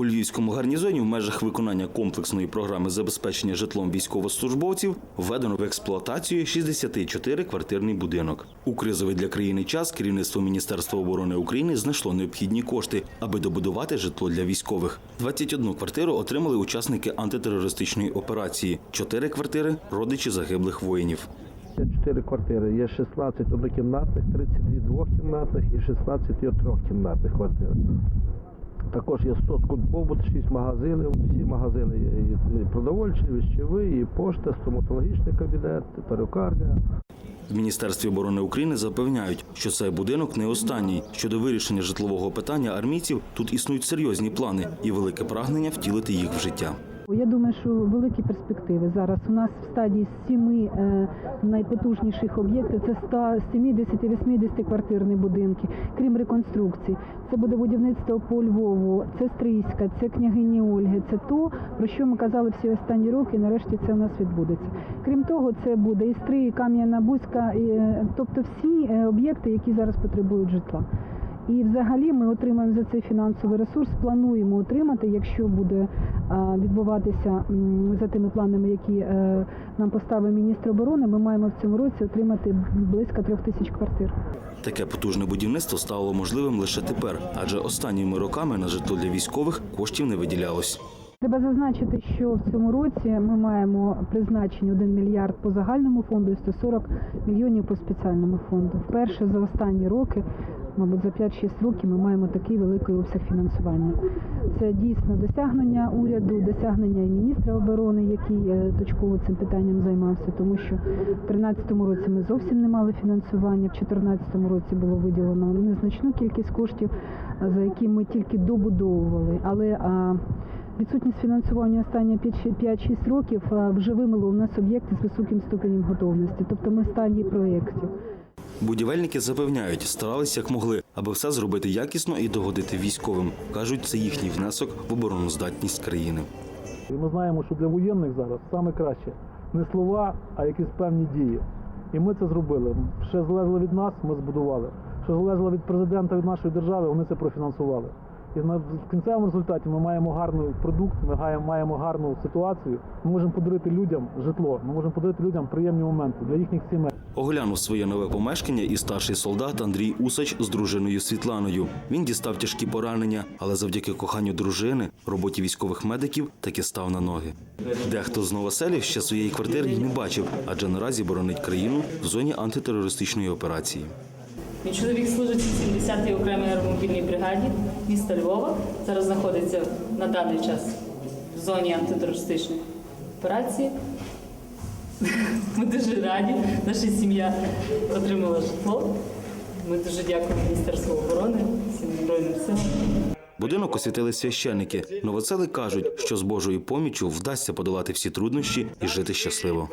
У львівському гарнізоні в межах виконання комплексної програми забезпечення житлом військовослужбовців введено в експлуатацію 64-квартирний будинок. У кризовий для країни час керівництво Міністерства оборони України знайшло необхідні кошти, аби добудувати житло для військових. 21 квартиру отримали учасники антитерористичної операції, 4 квартири родичі загиблих воїнів. Чотири квартири. Є 16 однокімнатних, 32 двохкімнатних і 16 трьохкімнатних квартир. Також є соцкультбобут, 6 магазинів. Всі магазини є і продовольчі, віщовий, і пошта, стоматологічний кабінет, перукарня. В Міністерстві оборони України запевняють, що цей будинок не останній. Щодо вирішення житлового питання армійців тут існують серйозні плани і велике прагнення втілити їх в життя. Я думаю, що великі перспективи зараз. У нас в стадії сіми е, найпотужніших об'єктів це 170-80 квартирні будинки, крім реконструкцій. Це буде будівництво по Львову, це Стрийська, це княгині Ольги. Це то, про що ми казали всі останні роки. і Нарешті це у нас відбудеться. Крім того, це буде і Стрий, і Кам'яна Бузька, і, е, тобто всі е, об'єкти, які зараз потребують житла. І взагалі ми отримаємо за цей фінансовий ресурс, плануємо отримати, якщо буде відбуватися за тими планами, які е, нам поставив міністр оборони. Ми маємо в цьому році отримати близько трьох тисяч квартир. Таке потужне будівництво стало можливим лише тепер, адже останніми роками на житло для військових коштів не виділялось. Треба зазначити, що в цьому році ми маємо призначені 1 мільярд по загальному фонду і 140 мільйонів по спеціальному фонду. Вперше за останні роки, мабуть, за 5-6 років ми маємо такий великий обсяг фінансування. Це дійсно досягнення уряду, досягнення і міністра оборони, який е, точково цим питанням займався, тому що в 2013 році ми зовсім не мали фінансування, в 2014 році було виділено незначну кількість коштів, за які ми тільки добудовували. Але Відсутність фінансування останні 5-6 років вже вимило у нас об'єкти з високим ступенем готовності, тобто ми в стадії проєктів. Будівельники запевняють, старалися як могли, аби все зробити якісно і догодити військовим. кажуть, це їхній внесок в обороноздатність країни. Ми знаємо, що для воєнних зараз саме краще не слова, а якісь певні дії. І ми це зробили. Що залежало від нас, ми збудували. Що залежало від президента, від нашої держави, вони це профінансували. І в кінцевому результаті ми маємо гарний продукт, ми маємо гарну ситуацію. Ми можемо подарити людям житло, ми можемо подарити людям приємні моменти для їхніх сімей. Оглянув своє нове помешкання і старший солдат Андрій Усач з дружиною Світланою. Він дістав тяжкі поранення, але завдяки коханню дружини, роботі військових медиків, таки став на ноги. Дехто з новоселів ще своєї квартири не бачив, адже наразі боронить країну в зоні антитерористичної операції. Мій чоловік служить в 70-й окремій аеромобільній бригаді міста Львова. Зараз знаходиться на даний час в зоні антитерористичної операції. Ми дуже раді. Наша сім'я отримала житло. Ми дуже дякуємо Міністерству оборони, всім Збройним силам. Будинок освітили священники. Новоцели кажуть, що з Божою поміччю вдасться подолати всі труднощі і жити щасливо.